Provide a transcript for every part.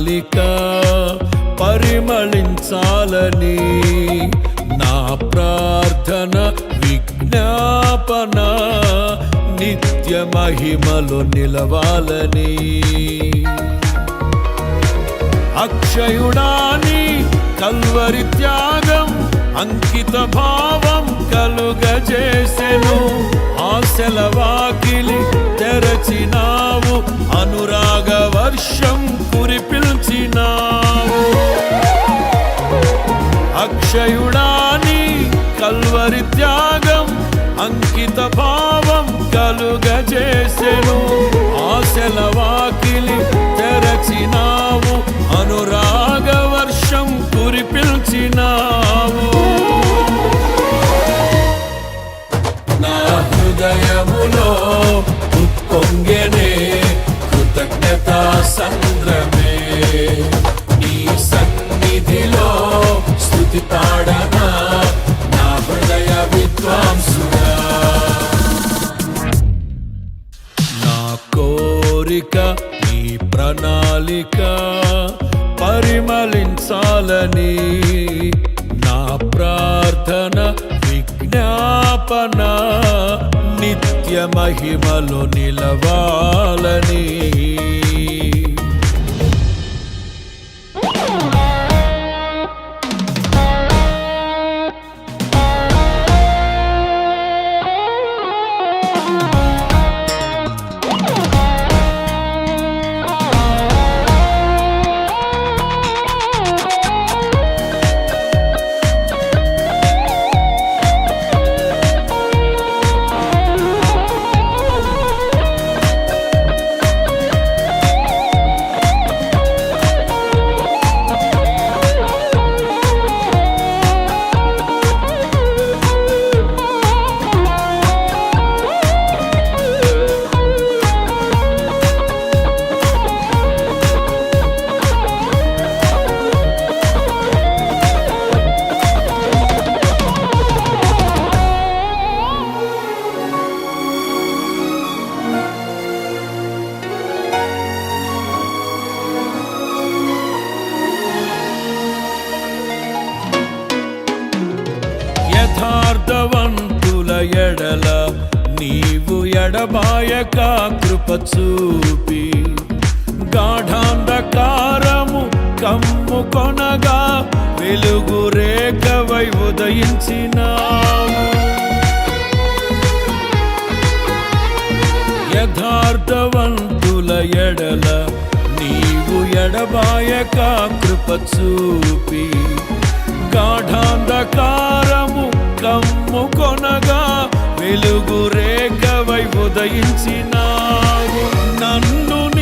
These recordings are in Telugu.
ప్రణాళిక పరిమళించాలని నా ప్రార్థన విజ్ఞాపన నిత్య మహిమలో నిలవాలని. అక్షయుడాని కల్వరి త్యాగం అంకిత భావం కలుగజేసెను. ఆశల వాకిలి తెరచినావు అనురాగ వర్షం కురిపిల్చినావు అక్షయుడాని కల్వరి త్యాగం అంకిత భావం కలుగజేసెను. ఆశల వాకిలి తెరచినావు అనురాగ వర్షం కురిపిల్చినావు హృదయములో కమ్ము కొనగా వెలుగు రేఖవై ఉదయించినావు. యథార్థవంతుల ఎడల నీవు ఎడబాయక కృప చూపి. గాఢాంధకారము కమ్ము కొనగా వెలుగు రేఖవై ఉదయించినావు. నన్ను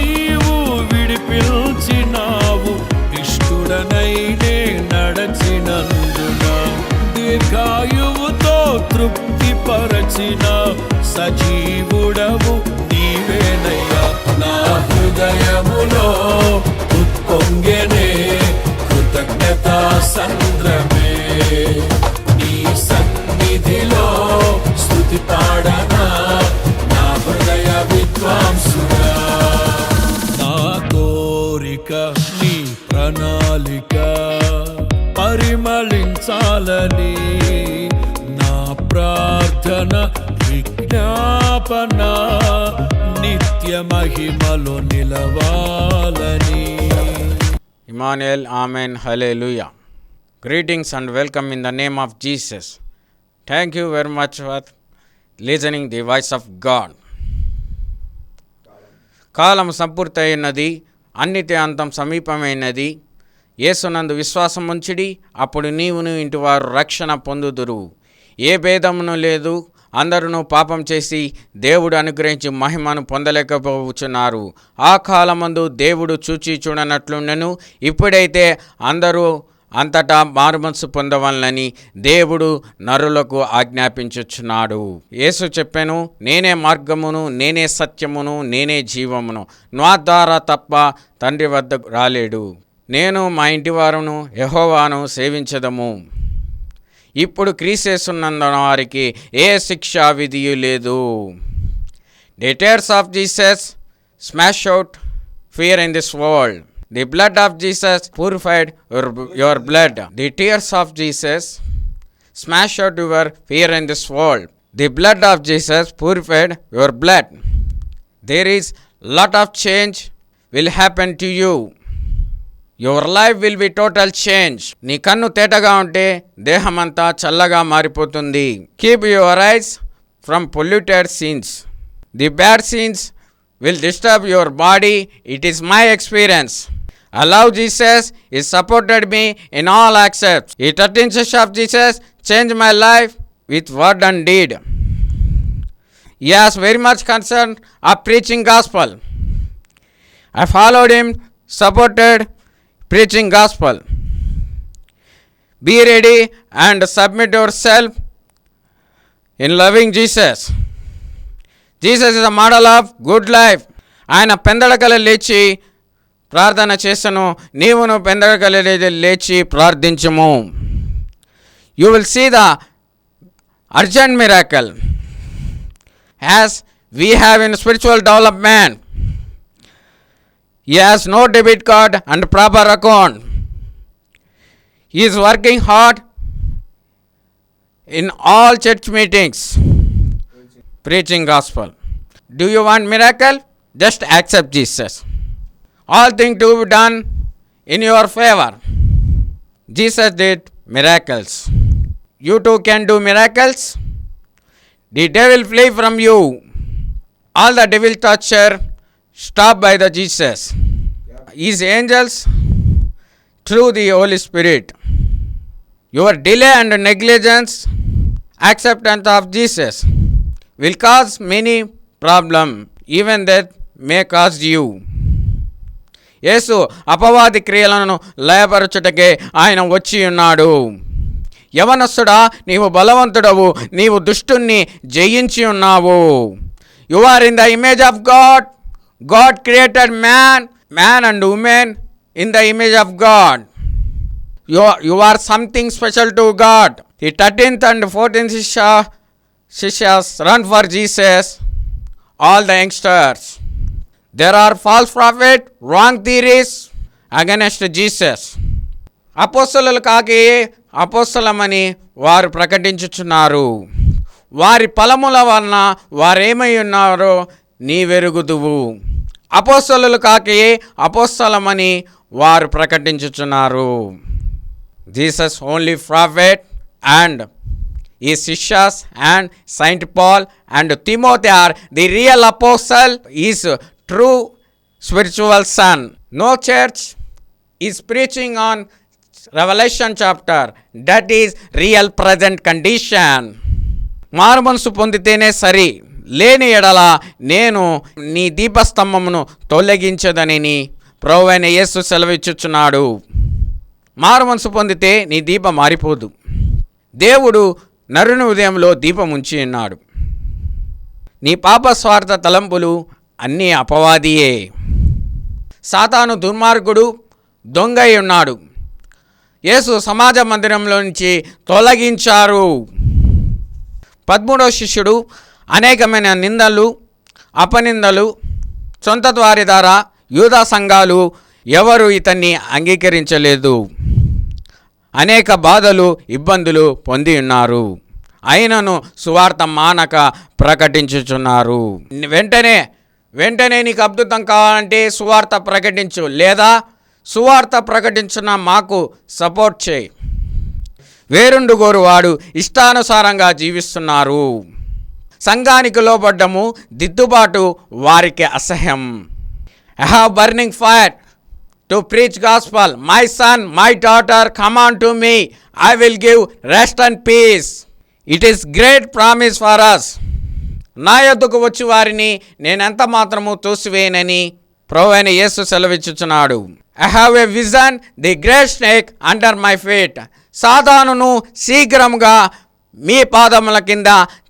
ఇష్టుడనైనే నడచినందున? దీర్ఘాయువుతో తృప్తి పరచిన సజీవుడవు నీవేనయ్యా. నా హృదయములో ఉత్పొంగెనే కృతజ్ఞతా సంద్రమే. నీ సన్నిధిలో స్తుతి పాడనా? స్థాపన? నిత్య మహిమలు నిలవాలని. Emmanuel amen hallelujah greetings and welcome in the name of Jesus. Thank you very much for listening the voice of God. కాలం సంపూర్తి అయినది అన్నిటి అంతం సమీపమైనది. ఏసునందు విశ్వాసం ఉంచిడి అప్పుడు నీవును ఇంటివారు రక్షణ పొందుదురు. ఏ భేదమును లేదు అందరూ పాపం చేసి దేవుడు అనుగ్రహించి మహిమను పొందలేకపోవచ్చున్నారు. ఆ కాలమందు దేవుడు చూచి చూడనట్లుండెను ఇప్పుడైతే అందరూ అంతటా మారుమనసు పొందవలనని దేవుడు నరులకు ఆజ్ఞాపించుచున్నాడు. యేసు చెప్పాను నేనే మార్గమును నేనే సత్యమును నేనే జీవమును. నా ద్వారా తప్ప తండ్రి వద్దకు రాలేడు. నేను మా ఇంటి వారును యహోవాను సేవించదము. ఇప్పుడు క్రీసేసున్నందున వారికి ఏ శిక్షా విధి లేదు. The tears of Jesus smash out fear in this world the blood of Jesus purified your your blood the tears of Jesus smash out your fear in this world the blood of Jesus purified your blood there is lot of change will happen to you your life will be total change నీ కన్ను తేటగా ఉంటే దేహమంతా చల్లగా మారిపోతుంది keep your eyes from polluted scenes the bad scenes will disturb your body it is my experience I love Jesus. He supported me in all aspects. He touches of Jesus changed my life with word and deed. He has very much concern of preaching gospel. I followed him, supported preaching gospel. Be ready and submit yourself in loving Jesus. Jesus is a model of good life ఆయన పెందడకల లేచి ప్రార్థన చేసను నీవును పెందడకల లేచి ప్రార్థించము you will see the urgent miracle as we have in spiritual development He has no debit card and proper account. He is working hard in all church meetings, preaching gospel. Do you want miracle? Just accept Jesus. All things to be done in your favor. Jesus did miracles. You too can do miracles. The devil flee from you. All the devil torture stopped by the Jesus. His angels through the Holy Spirit. Your delay and negligence, acceptance of Jesus will cause many problem. Even that may cause you. యేసు అపవాది క్రియలను లయపరచుటకే ఆయన వచ్చి ఉన్నాడు యవనస్తుడా నీవు బలవంతుడవు నీవు దుష్టుణ్ణి జయించి ఉన్నావు you are in the image of God God created man man and woman in the image of God you you are something special to God the thirteenth and fourteenth శిష్య శిష్యాస్ run for Jesus all the youngsters there are false prophet wrong theories against Jesus అపోస్తలు కాకి అపోస్తలమని వారు ప్రకటించుచున్నారు. వారి ఫలముల వలన వారేమై ఉన్నారో నీ వెరుగుదువు అపోస్తలు కాకయే అపోస్తలమని వారు ప్రకటించుచున్నారు. జీసస్ ఓన్లీ ప్రాఫెట్ అండ్ ఈ శిష్యాస్ and saint Paul and Timothy are the real apostle is true spiritual son. No church is preaching on revolution chapter that is real present condition. మారు మనసు పొందితేనే సరి. లేని ఎడల నేను నీ దీపస్తంభమును తొలగించదనని ప్రవ్వైన యేసు సెలవిచ్చుచున్నాడు. మారు మనసు పొందితే నీ దీపం మారిపోదు. దేవుడు నరుని ఉదయంలో దీపం ఉంచి ఉన్నాడు. నీ పాప స్వార్థ తలంపులు అన్నీ అపవాదియే. సాతాను దుర్మార్గుడు దొంగై ఉన్నాడు. యేసు సమాజ మందిరంలో నుంచి తొలగించారు. పదమూడవ శిష్యుడు అనేకమైన నిందలు అపనిందలు సొంత వారి ద్వారా యూదా సంఘాలు ఎవరు ఇతన్ని అంగీకరించలేదు. అనేక బాధలు ఇబ్బందులు పొంది ఉన్నారు. అయినను సువార్త మానక ప్రకటించుచున్నారు. వెంటనే వెంటనే నీకు అద్భుతం కావాలంటే సువార్త ప్రకటించు లేదా సువార్త ప్రకటించిన మాకు సపోర్ట్ చేయి. వేరుండుగోరు వాడు ఇష్టానుసారంగా జీవిస్తున్నారు. సంఘానికి లోబడ్డము దిద్దుబాటు వారికి అసహ్యం. I have burning fire to preach gospel my son my daughter come on to me I will give rest and peace it is great promise for us నా యొద్దకు వచ్చి వారిని నేనెంత మాత్రము తోసివేయనని ప్రభు అయిన యేసు సెలవిచ్చుచున్నాడు. I have a vision the great snake under my feet సాధానును శీఘ్రంగా మీ పాదముల కింద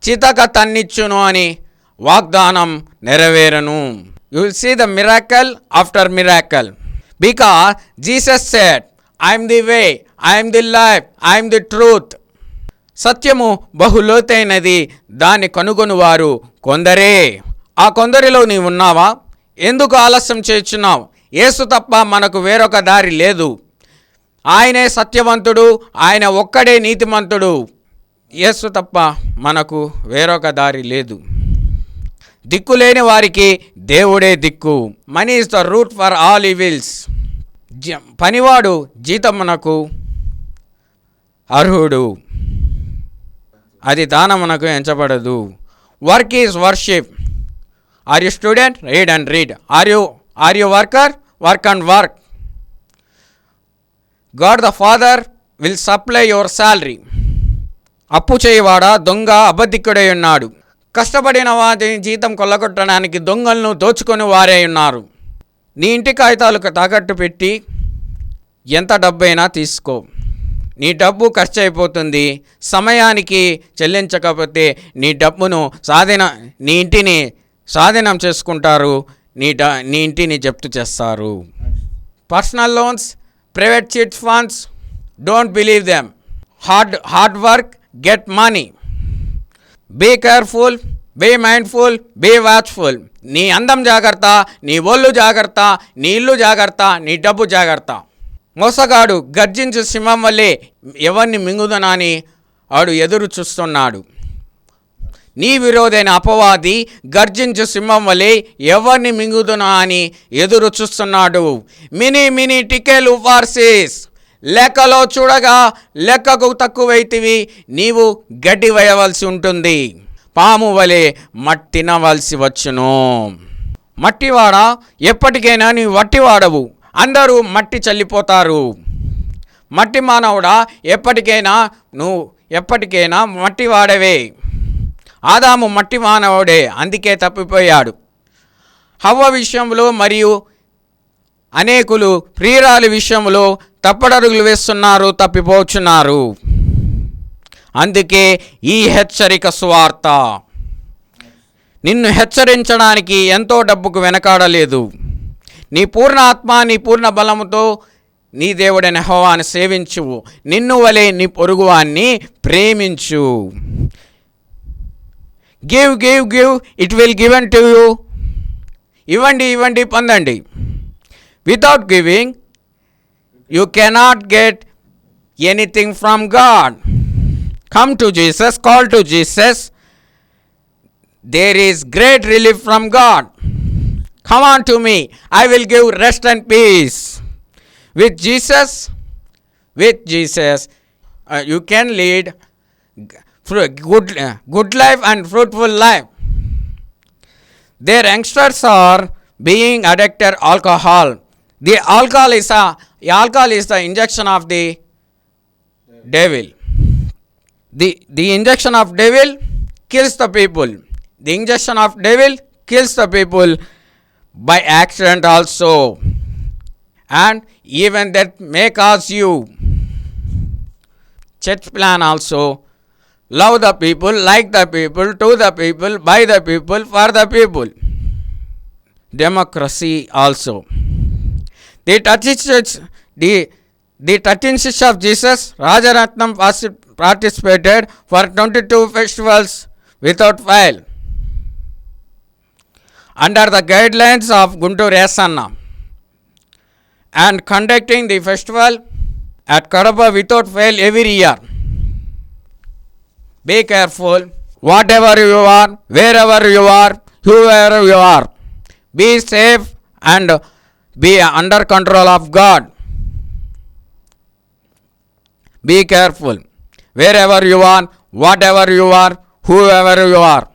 చితక తన్నిచ్చును అని వాగ్దానం నెరవేరను. You will see the miracle after miracle because Jesus said I'm the way I'm the life I'm the truth సత్యము బహులోతైనది. దాన్ని దాన్ని కనుగొనువారు కొందరే. ఆ కొందరిలో నీవు ఉన్నావా? ఎందుకు ఆలస్యం చేస్తున్నావు? యేసు తప్ప మనకు వేరొక దారి లేదు. ఆయనే సత్యవంతుడు ఆయన ఒక్కడే నీతిమంతుడు. యేసు తప్ప మనకు వేరొక దారి లేదు. దిక్కులేని వారికి దేవుడే దిక్కు. Money is the root for all evils. పనివాడు జీతమునకు అర్హుడు. అది దానమునకు ఎంచబడదు. Work is worship. Are you student? Read and read. Are you are you worker? Work and work. God the father will supply your salary అప్పు చేయవాడా? దొంగ అబద్ధికుడై ఉన్నాడు. కష్టపడిన వాటిని జీతం కొల్లగొట్టడానికి దొంగలను దోచుకొని వారే ఉన్నారు. నీ ఇంటి కాగితాలకు తాకట్టు పెట్టి ఎంత డబ్బైనా తీసుకో. నీ డబ్బు ఖర్చు అయిపోతుంది సమయానికి చెల్లించకపోతే నీ డబ్బును సాధన నీ ఇంటిని స్వాధీనం చేసుకుంటారు. నీ డ నీ ఇంటిని జప్తు చేస్తారు. Personal loans private chit funds don't believe them. Hard hard work get money be careful be mindful be watchful నీ అందం జాగ్రత్త నీ ఒళ్ళు జాగ్రత్త నీ ఇల్లు జాగ్రత్త నీ డబ్బు జాగ్రత్త. మోసగాడు గర్జించు సింహం వల్లే ఎవరిని మింగుదనని ఆడు ఎదురు చూస్తున్నాడు. నీ విరోధైన అపవాది గర్జించు సింహం వలె ఎవరిని మింగుదునా అని ఎదురు చూస్తున్నాడు. మినీ మినీ టికెలు ఫార్సిస్ లెక్కలో చూడగా లెక్కకు తక్కువైతివి నీవు గడ్డి వేయవలసి ఉంటుంది. పాము వలె మట్టినవలసి వచ్చును. మట్టివాడ ఎప్పటికైనా నీవు వట్టివాడవు అందరూ మట్టి చల్లిపోతారు. మట్టి మానవుడా ఎప్పటికైనా నువ్వు ఎప్పటికైనా మట్టి వాడవే ఆదాము మట్టి మానవుడే అందుకే తప్పిపోయాడు. హవ్వ విషయంలో మరియు అనేకులు ప్రియురాలి విషయంలో తప్పడరుగులు వేస్తున్నారు తప్పిపోచున్నారు. అందుకే ఈ హెచ్చరిక సువార్త. నిన్ను హెచ్చరించడానికి ఎంతో డబ్బుకు వెనకాడలేదు. నీ పూర్ణ ఆత్మ నీ పూర్ణ బలముతో నీ దేవుడైన హోవాన్ని సేవించు. నిన్ను వలె నీ పొరుగువాన్ని ప్రేమించు. Give give give it will given to you ఇవ్వండి ఇవ్వండి పొందండి. Without giving, you cannot get anything from God. Come to Jesus, call to Jesus. There is great relief from God. Come on to me, I will give rest and peace. With Jesus, with Jesus, uh, you can lead good, uh, good life and fruitful life. Their youngsters are being addicted alcohol the alcohol is a alcohol is the injection of the devil. The the injection of devil kills the people. The injection of devil kills the people by accident also. And even that may cause you church plan also love the people like the people to the people by the people for the people democracy also the 36 the the 13th of jesus rajaratnam partic- participated for 22 festivals without fail under the guidelines of guntur yasanna and conducting the festival at Kadapa without fail every year. Be careful, whatever you are, wherever you are, whoever you are. Be safe and be under control of God be careful wherever you are whatever you are whoever you are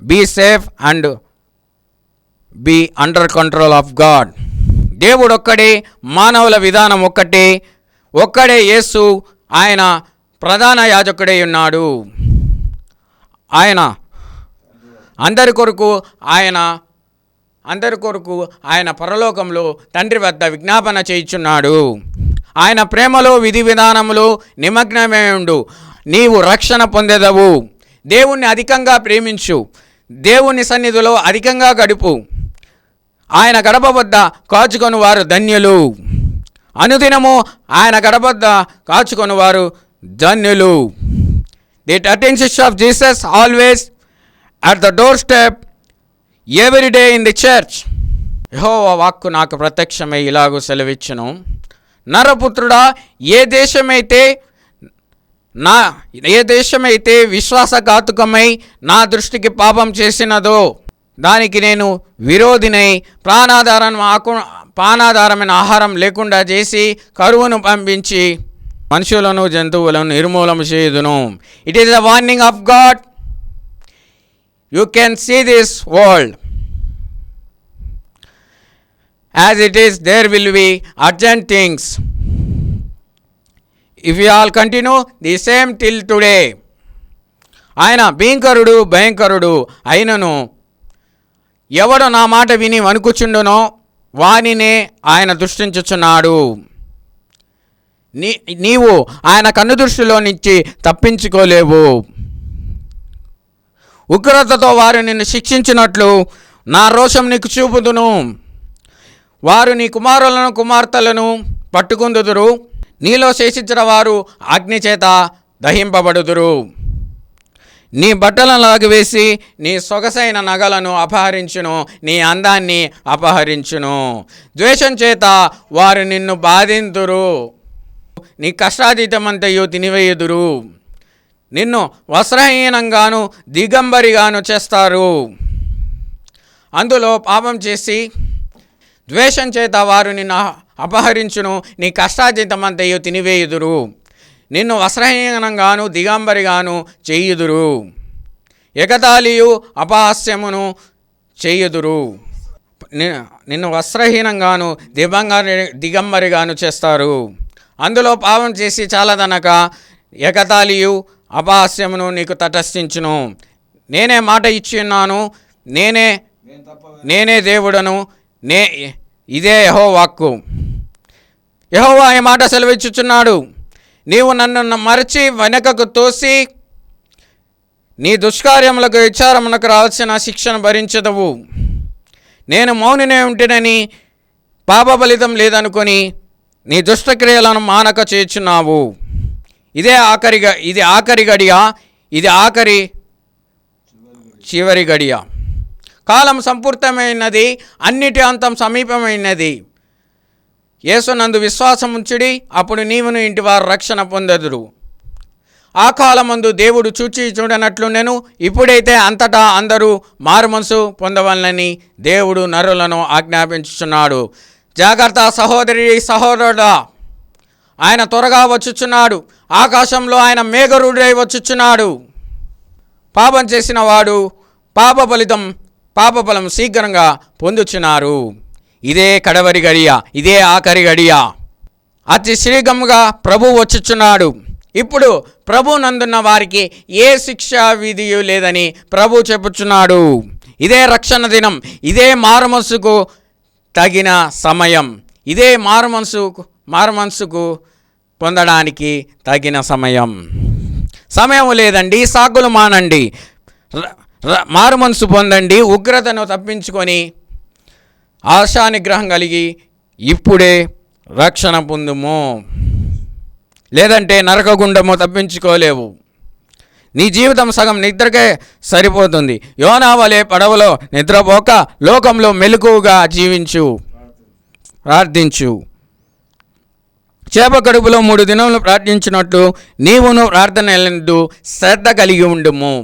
be safe and be under control of God దేవుడు ఒక్కడే మానవుల విధానం ఒక్కటే ఒక్కడే యేసు ఆయన ప్రధాన యాజకుడై ఉన్నాడు ఆయన అందరి కొరకు ఆయన అందరి కొరకు ఆయన పరలోకంలో తండ్రి వద్ద విజ్ఞాపన చేయుచున్నాడు. ఆయన ప్రేమలో విధి విధానములు నిమగ్నమే ఉండు. నీవు రక్షణ పొందెదవు. దేవుణ్ణి అధికంగా ప్రేమించు. దేవుని సన్నిధిలో అధికంగా గడుపు. ఆయన గడప వద్ద కాచుకొని వారు ధన్యులు. అనుదినము ఆయన గడప వద్ద కాచుకొని వారు ధన్యులు. The attentions of Jesus always at the doorstep every day in the church యహో వాక్కు నాకు ప్రత్యక్షమై ఇలాగూ సెలవిచ్చును. నరపుత్రుడా ఏ దేశమైతే నా ఏ దేశమైతే విశ్వాసఘాతుకమై నా దృష్టికి పాపం చేసినదో దానికి నేను విరోధినై ప్రాణాధారం ఆకు ప్రాణాధారమైన ఆహారం లేకుండా చేసి కరువును పంపించి మనుషులను జంతువులను నిర్మూలన చేయుదును. It is the warning of God you can see this world as it is there will be urgent things if you all continue the same till today ఆయన భీంకరుడు భయంకరుడు అయినను ఎవడు నా మాట విని వణుకుచుండునో వానినే ఆయన దృష్టించుచున్నాడు. నీ నీవు ఆయన కన్ను దృష్టిలో నుంచి తప్పించుకోలేవు. ఉగ్రతతో వారు నిన్ను శిక్షించినట్లు నా రోషం నీకు చూపుదును. వారు నీ కుమారులను కుమార్తెలను పట్టుకుందుదురు. నీలో శేషించిన వారు అగ్ని చేత దహింపబడుదురు. నీ బట్టలను లాగివేసి నీ సొగసైన నగలను అపహరించును. నీ అందాన్ని అపహరించును. ద్వేషం చేత వారు నిన్ను బాధింతురు నీ కష్టాతీతమంతయు తినివేయుదురు. నిన్ను వస్త్రహీనంగాను దిగంబరిగాను చేస్తారు. అందులో పాపం చేసి ద్వేషం చేత వారు నిన్ను అపహరించును నీ కష్టాజీతమంతయు తినివేయుదురు. నిన్ను వస్త్రహీనంగాను దిగంబరిగాను చేయుదురు. ఎగతాళియు అపహాస్యమును చేయుదురు. నిన్ను వస్త్రహీనంగాను దిగంబరి దిగంబరిగాను చేస్తారు. అందులో పాపం చేసి చాలదనక ఎగతాళియు అపహాస్యమును నీకు తటస్థించును. నేనే మాట ఇచ్చి ఉన్నాను. నేనే నేనే దేవుడను. నే ఇదే యహో వాక్కు యహోవా ఈ మాట సెలవిచ్చుచున్నాడు. నీవు నన్ను మరచి వెనకకు తోసి నీ దుష్కార్యములకు విచారమునకు రావాల్సిన శిక్షను భరించదవు. నేను మౌనినే ఉంటేనని పాప ఫలితం లేదనుకొని నీ దుష్టక్రియలను మానక చేర్చున్నావు ఇదే ఆఖరి గ- ఇది ఆఖరి గడియ ఇది ఆఖరి చివరి గడియ. కాలం సంపూర్తమైనది అన్నిటి అంతం సమీపమైనది. యేసునందు విశ్వాసం ఉంచుడి అప్పుడు నీవును ఇంటి వారు రక్షణ పొందదురు. ఆ కాలమందు దేవుడు చూచి చూడనట్లు నేను ఇప్పుడైతే అంతటా అందరూ మారుమనసు పొందవలనని దేవుడు నరులను ఆజ్ఞాపించుచున్నాడు. జాగ్రత్త సహోదరి సహోదరుడా! ఆయన త్వరగా వచ్చుచున్నాడు. ఆకాశంలో ఆయన మేఘరుడై వచ్చుచున్నాడు. పాపం చేసిన వాడు పాప ఫలితం పాప ఫలం శీఘ్రంగా పొందుచున్నారు. ఇదే కడవరి గడియ ఇదే ఆఖరి గడియ. అతి శీఘ్రంగా ప్రభు వచ్చుచున్నాడు. ఇప్పుడు ప్రభు నందున్న వారికి ఏ శిక్షా విధియు లేదని ప్రభు చెప్పుచున్నాడు. ఇదే రక్షణ దినం ఇదే మారుమనసుకు తగిన సమయం. ఇదే మారుమనసుకు మారుమనసుకు పొందడానికి తగిన సమయం. సమయం లేదండి సాకులు మానండి. మారు మనసు పొందండి ఉగ్రతను తప్పించుకొని ఆశా నిగ్రహం కలిగి ఇప్పుడే రక్షణ పొందుము. లేదంటే నరకగుండము తప్పించుకోలేవు. నీ జీవితం సగం నిద్రకే సరిపోతుంది. యోనావలే పడవలో నిద్రపోక లోకంలో మెలకువగా జీవించు. ప్రార్థించు. చేప కడుపులో మూడు దినములు ప్రార్థించినట్లు నీవును ప్రార్థన ఎల్లందు శ్రద్ధ కలిగి ఉండుము.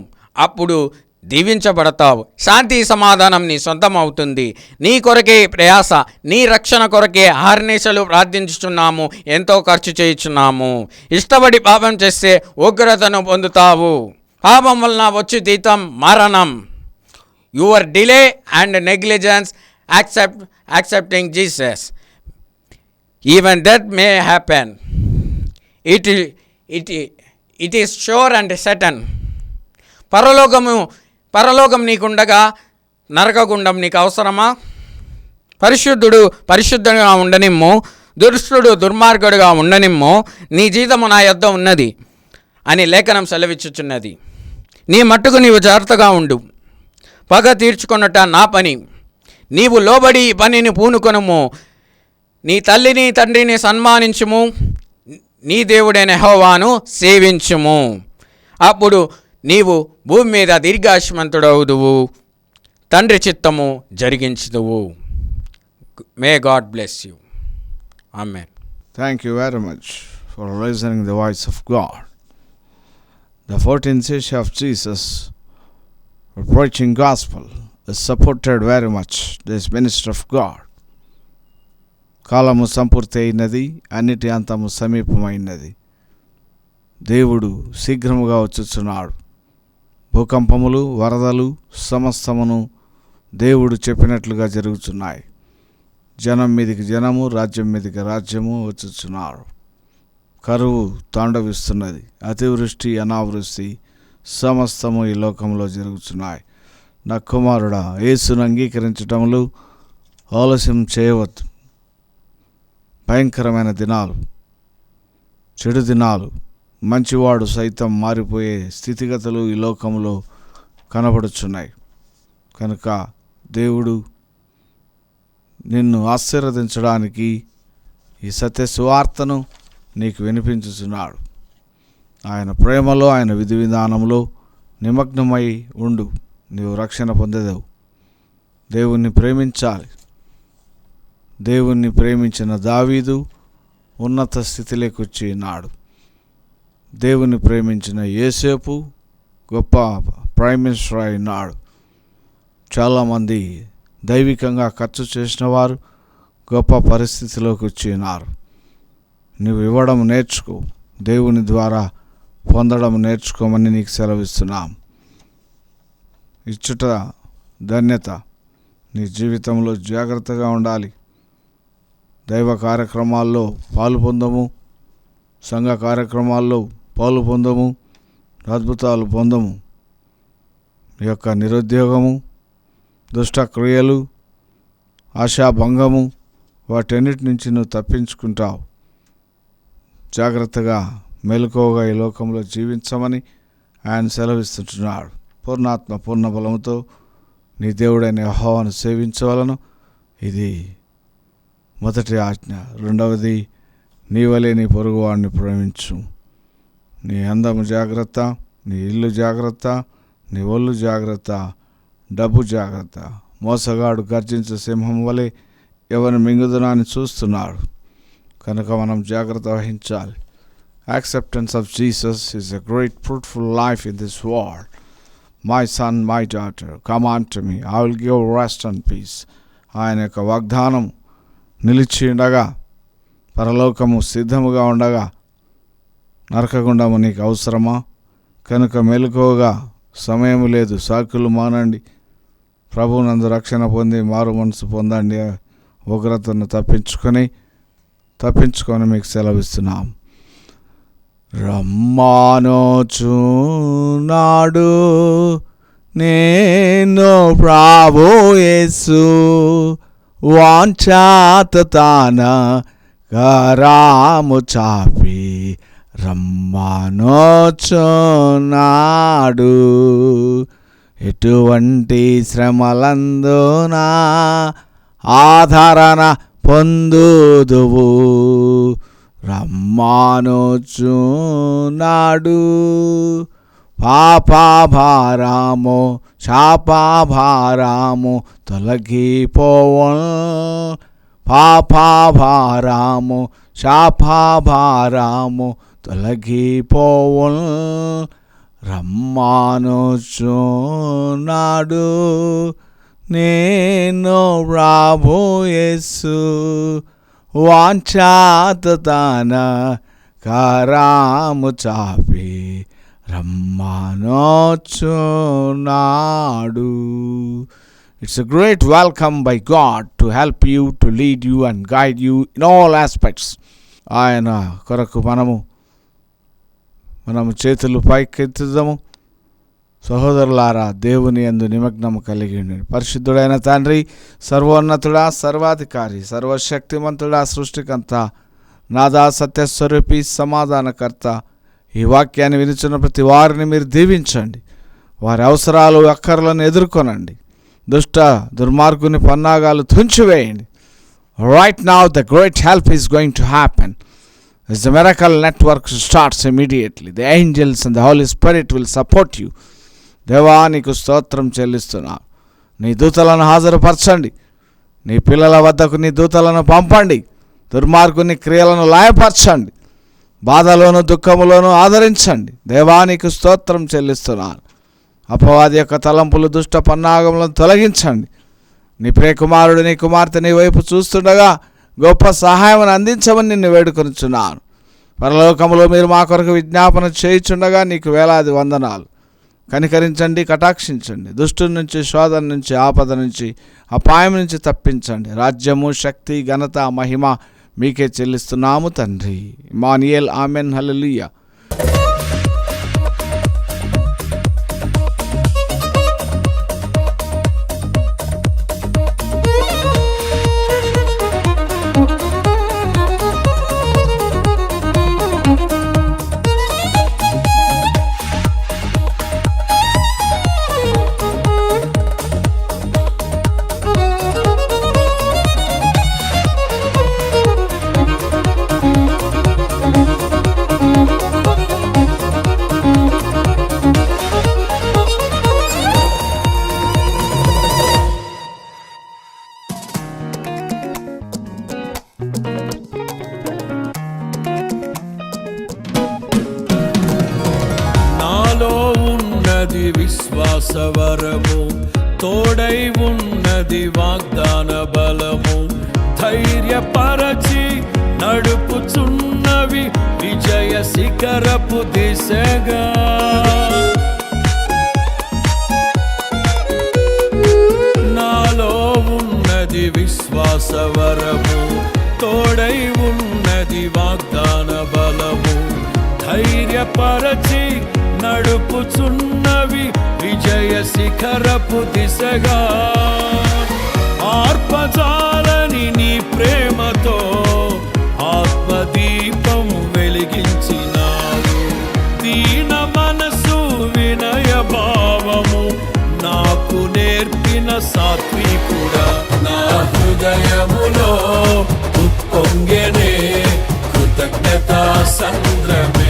అప్పుడు దీవించబడతావు. శాంతి సమాధానం నీ సొంతం అవుతుంది నీ కొరకే ప్రయాస నీ రక్షణ కొరకే ఆర్నేశలు ప్రార్థించుచున్నాము ఎంతో ఖర్చు చేయుచున్నాము. ఇష్టపడి పాపం చేస్తే ఉగ్రతను పొందుతావు. పాపం వలన వచ్చి జీతం మరణం. Your delay and negligence accept accepting Jesus. Even that may happen it it it is sure and certain పరలోకము పరలోకం నీకుండగా నరకగుండం నీకు అవసరమా పరిశుద్ధుడు పరిశుద్ధంగా ఉండనిమ్ము దురుష్టుడు దుర్మార్గుడుగా ఉండనిమ్ము నీ జీతము నా యొద్ద ఉన్నది అని లేఖనం సెలవిచ్చుచున్నది. నీ మట్టుకు నీవు జాగ్రత్తగా ఉండు. పగ తీర్చుకొనుట నా పని. నీవు లోబడి ఈ పనిని పూనుకొనుము. నీ తల్లిని తండ్రిని సన్మానించము. నీ దేవుడైన హోవాను సేవించుము. అప్పుడు నీవు భూమి మీద దీర్ఘాశ్వంతుడవుదువు తండ్రి చిత్తము జరిగించదువు. May God bless you amen thank you very much for listening the voice of God the fourteen seas of Jesus approaching gospel is supported very much this minister of God కాలము సంపూర్తి అయినది అన్నిటి అంతము సమీపమైనది. దేవుడు శీఘ్రముగా వచ్చుచున్నాడు. భూకంపములు వరదలు సమస్తమును దేవుడు చెప్పినట్లుగా జరుగుతున్నాయి జనం మీదికి జనము రాజ్యం మీదికి రాజ్యము వచ్చుచున్నారు. కరువు తాండవిస్తున్నది అతివృష్టి అనావృష్టి సమస్తము ఈ లోకంలో జరుగుతున్నాయి నా కుమారుడా యేసును అంగీకరించటములు ఆలస్యం చేయవద్దు. భయంకరమైన దినాలు చెడు దినాలు మంచివాడు సైతం మారిపోయే స్థితిగతులు ఈ లోకంలో కనబడుచున్నాయి. కనుక దేవుడు నిన్ను ఆశీర్వదించడానికి ఈ సత్య సువార్తను నీకు వినిపించుచున్నాడు. ఆయన ప్రేమలో ఆయన విధి విధానంలో నిమగ్నమై ఉండు. నీవు రక్షణ పొందేదేవు. దేవుణ్ణి ప్రేమించాలి. దేవుణ్ణి ప్రేమించిన దావీదు ఉన్నత స్థితిలోకి వచ్చి నాడు. దేవుని ప్రేమించిన ఏసేపు గొప్ప ప్రైమ్ మినిస్టర్ అయినాడు చాలామంది దైవికంగా ఖర్చు చేసిన వారు గొప్ప పరిస్థితిలోకి వచ్చినారు నువ్వు ఇవ్వడం నేర్చుకో దేవుని ద్వారా పొందడం నేర్చుకోమని నీకు సెలవిస్తున్నాం. ఇచ్చుట ధన్యత నీ జీవితంలో జాగ్రత్తగా ఉండాలి. దైవ కార్యక్రమాల్లో పాలు పొందము సంఘ కార్యక్రమాల్లో పాలు పొందము అద్భుతాలు పొందము. ఈ యొక్క నిరుద్యోగము దుష్ట క్రియలు ఆశాభంగము వాటన్నిటి నుంచి నువ్వు తప్పించుకుంటావు. జాగ్రత్తగా మెలకువగా ఈ లోకంలో జీవించమని ఆయన సెలవిస్తుంటున్నాడు. పూర్ణాత్మ పూర్ణ బలముతో నీ దేవుడైన యహోవాను సేవించవలను. ఇది మొదటి ఆజ్ఞ. రెండవది నీవలే నీ పొరుగువాడిని ప్రేమించు. నీ అందము జాగ్రత్త నీ ఇల్లు జాగ్రత్త నీ ఒళ్ళు జాగ్రత్త డబ్బు జాగ్రత్త. మోసగాడు గర్జించే సింహం వలె ఎవరిని మింగుదనాన్ని చూస్తున్నాడు. కనుక మనం జాగ్రత్త వహించాలి. Acceptance of Jesus is a great fruitful life in this world my son my daughter come on to me I will give rest and peace ఆయన యొక్క వాగ్దానం నిలిచి ఉండగా పరలోకము సిద్ధముగా ఉండగా నరకగుండము నీకు అవసరమా? కనుక మెలకువగా సమయం లేదు సాకులు మానండి. ప్రభునందు రక్షణ పొంది మారు మనసు పొందండి. ఉగ్రతను తప్పించుకొని తప్పించుకొని మీకు సెలవిస్తున్నాం. రమ్మానోచున్నాడు నేను ప్రభు యేసు. వాంఛాత తాన కరాము చాపి రమ్మానోచున్నాడు ఎటువంటి శ్రమలందునా ఆదరణ పొందుదువు. రమ్మానోచున్నాడు పాపాభారాము శాపాభారాము తొలగిపోవన్ పాపాభారాము శాపాభారాము తొలగిపోవన్ రమ్మానుచున్నాడు నేను రాబోయేసు వాంఛాతన కరాము కారాము చాపి రమ్మానోచున్నాడు it's a great welcome by God to help you to lead you and guide you in all aspects ఆయన కొరకు మనము మనము చేతులు పైకెత్తుదాము. సహోదరులారా దేవుని యందు నిమగ్నము కలిగి ఉండండి. పరిశుద్ధుడైన తండ్రి సర్వోన్నతుడా సర్వాధికారి సర్వశక్తిమంతుడా సృష్టికంత నాదా సత్యస్వరూపి సమాధానకర్త ఈ వాక్యాన్ని వినిచిన ప్రతి వారిని మీరు దీవించండి. వారి అవసరాలు అక్కర్లను ఎదుర్కొనండి. దుష్ట దుర్మార్గుని పన్నాగాలు తుంచివేయండి. Right now the great help is going to happen As the miracle network starts immediately, the angels and the Holy Spirit will support you. దేవా నీకు స్తోత్రం చెల్లిస్తున్నా. నీ దూతలను హాజరుపరచండి. నీ పిల్లల వద్దకు నీ దూతలను పంపండి. దుర్మార్గుని క్రియలను లాయపరచండి. బాధలోను దుఃఖములోను ఆదరించండి. దేవానికి స్తోత్రం చెల్లిస్తున్నాను. అపవాది యొక్క తలంపులు దుష్ట పన్నాగములను తొలగించండి. నీ ప్రియకుమారుడు నీ కుమార్తె నీ వైపు చూస్తుండగా గొప్ప సహాయం అందించమని నిన్ను వేడుకొనిచున్నాను. పరలోకములో మీరు మా కొరకు విజ్ఞాపన చేయుచుండగా నీకు వేలాది వందనాలు. కనికరించండి కటాక్షించండి. దుష్టు నుంచి శోధన నుంచి ఆపద నుంచి అపాయం నుంచి తప్పించండి. రాజ్యము శక్తి ఘనత మహిమ మీకే చెల్లిస్తున్నాము తండ్రి. మానియల్ ఆమెన్ హల్లెలూయా. నడుపుచున్నవి విజయ శిఖరపు దిశగా. నాలో ఉన్నది విశ్వాసవరము తోడై ఉన్నది వాగ్దాన బలము. ధైర్యపరచి నడుపుచున్నవి విజయ శిఖరపు దిశగా. ఆర్పజాలని నీ ప్రేమతో ఆత్మ నేర్పిన సాత్వికుడా నా హృదయములో ఉప్పొంగెనే కృతజ్ఞత సంద్రమే.